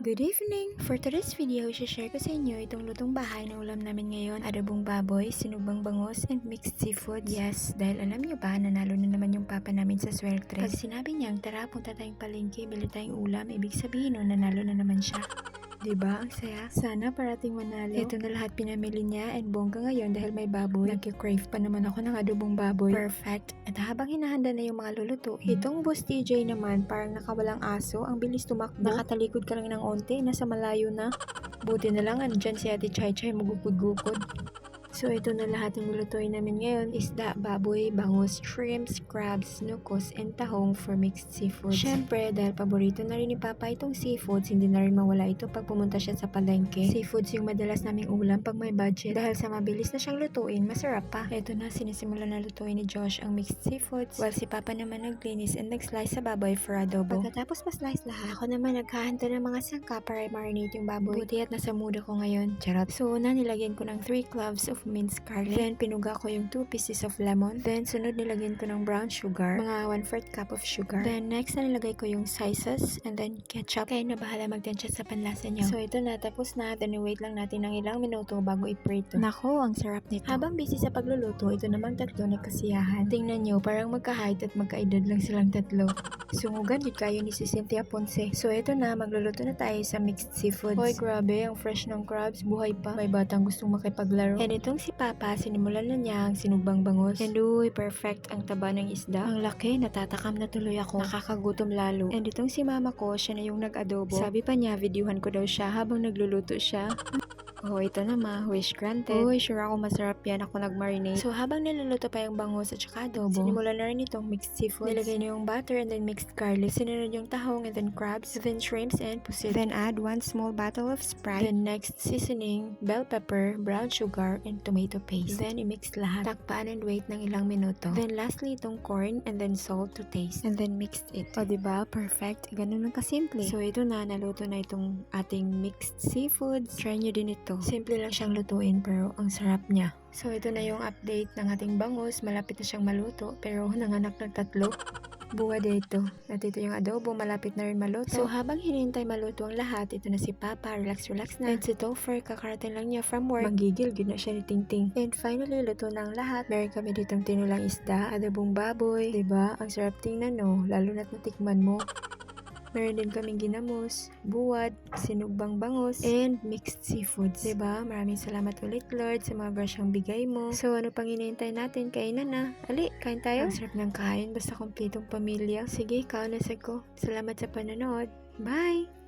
Good evening! For today's video, share ko sa inyo itong lutong bahay na ulam namin ngayon. Adobong baboy, sinubang bangos, and mixed seafood. Yes, dahil alam nyo ba, nanalo na naman yung papa namin sa swerte. Pag sinabi niyang, tara punta tayong palengke, bili tayong ulam, ibig sabihin nun, nanalo na naman siya. Diba? Ang saya. Sana parating manalo. Ito na lahat pinamili niya and bongga ngayon dahil may baboy. Nagki-crave pa naman ako ng adobong baboy. Perfect. At habang hinahanda na yung mga lulutuin, itong boss TJ naman parang nakawalang aso. Ang bilis tumakbo. Nakatalikod ka lang ng onte. Nasa malayo na. Buti na lang andyan si Ate Chai Chai magugud-gukod. So ito na lahat ng lulutuin namin ngayon. Isda, baboy, bangus, shrimps, crabs, nukos, and tahong for mixed seafood. Syempre, dahil paborito na rin ni Papa itong seafoods, hindi na rin mawala ito pag pumunta siya sa palengke. Seafoods yung madalas naming ulam pag may budget. Dahil sa mabilis na siyang lutuin, masarap pa. Ito na, sinisimula na lutuin ni Josh ang mixed seafoods. While si Papa naman naglinis and nag-slice sa baboy for adobo. Pagkatapos ma-slice lahat, ako naman naghahanda ng mga sangka para i-marinate yung baboy. Buti at nasa mood ako ngayon. Charot. So, una nilagyan ko ng 3 cloves of minced garlic. Then, pinuga ko yung 2 pieces of lemon. Then, sunod nilagyan ko ng brown sugar. Mga 1 4 cup of sugar. Then, next na nilagay ko yung spices and then ketchup. Kaya na bahala magtansya sa panlasa niyo. So, ito na. Tapos na. Then, wait lang natin ng ilang minuto bago i-prito. Nako, ang sarap nito. Habang busy sa pagluluto, ito namang tatlo na kasiyahan. Tingnan nyo, parang magka-height at magkaedad lang silang tatlo. Sungugan din kayo ni si Cynthia Ponce. So, ito na. Magluluto na tayo sa mixed seafoods. Hoy, grabe. Ang fresh ng crabs. Buhay pa. May batang gustong makipaglaro. And itong si Papa, sinimulan na niya ang sinugbang bangus. And uy, perfect ang taba ng isda. Ang laki, natatakam na tuloy ako. Nakakagutom lalo. And itong si mama ko, siya na yung nag-adobo. Sabi pa niya, videohan ko daw siya habang nagluluto siya. Oh, ito na ma. Wish granted. Uy, sure ako masarap yan. Ako nag-marinate. So, habang niluluto pa yung bangus at saka adobo, sinimulan na rin itong mixed seafood. Nilagay na yung butter and then mixed garlic. Sinunod yung tahong and then crabs, then shrimps and pusit. Then add one small bottle of Sprite. Then next, seasoning, bell pepper, brown sugar, and tomato paste. Then, i-mix lahat. Takpan and wait ng ilang minuto. Then lastly, itong corn and then salt to taste. And then mixed it. O, diba? Perfect. Ganun lang kasimple. So, ito na. Naluto na itong ating mixed seafoods. Try nyo din ito. Simple lang siyang lutuin pero ang sarap niya. So, ito na yung update ng ating bangus. Malapit na siyang maluto pero nanganak ng tatlo. Bunga dito. At ito yung adobo, malapit na rin maluto. So, habang hinihintay maluto ang lahat, ito na si Papa, relax-relax na. And si Topher, kakarating lang niya from work. Magigil, na siya ni Tingting. And finally, luto na ang lahat. Meron kami ditong tinulang isda, adobong baboy. ba Ang sarap tingnan, no? Lalo na't natikman mo. Meron din kaming ginamos, buwad, sinugbang bangus, and mixed seafoods. ba? Maraming salamat ulit, Lord, sa mga grasyang bigay mo. So, ano pang hinihintay natin? Kainan na. Ali, kain tayo. Ang sarap ng kain, basta kompletong pamilya. Sige, kaon na ko. Salamat sa panonood. Bye!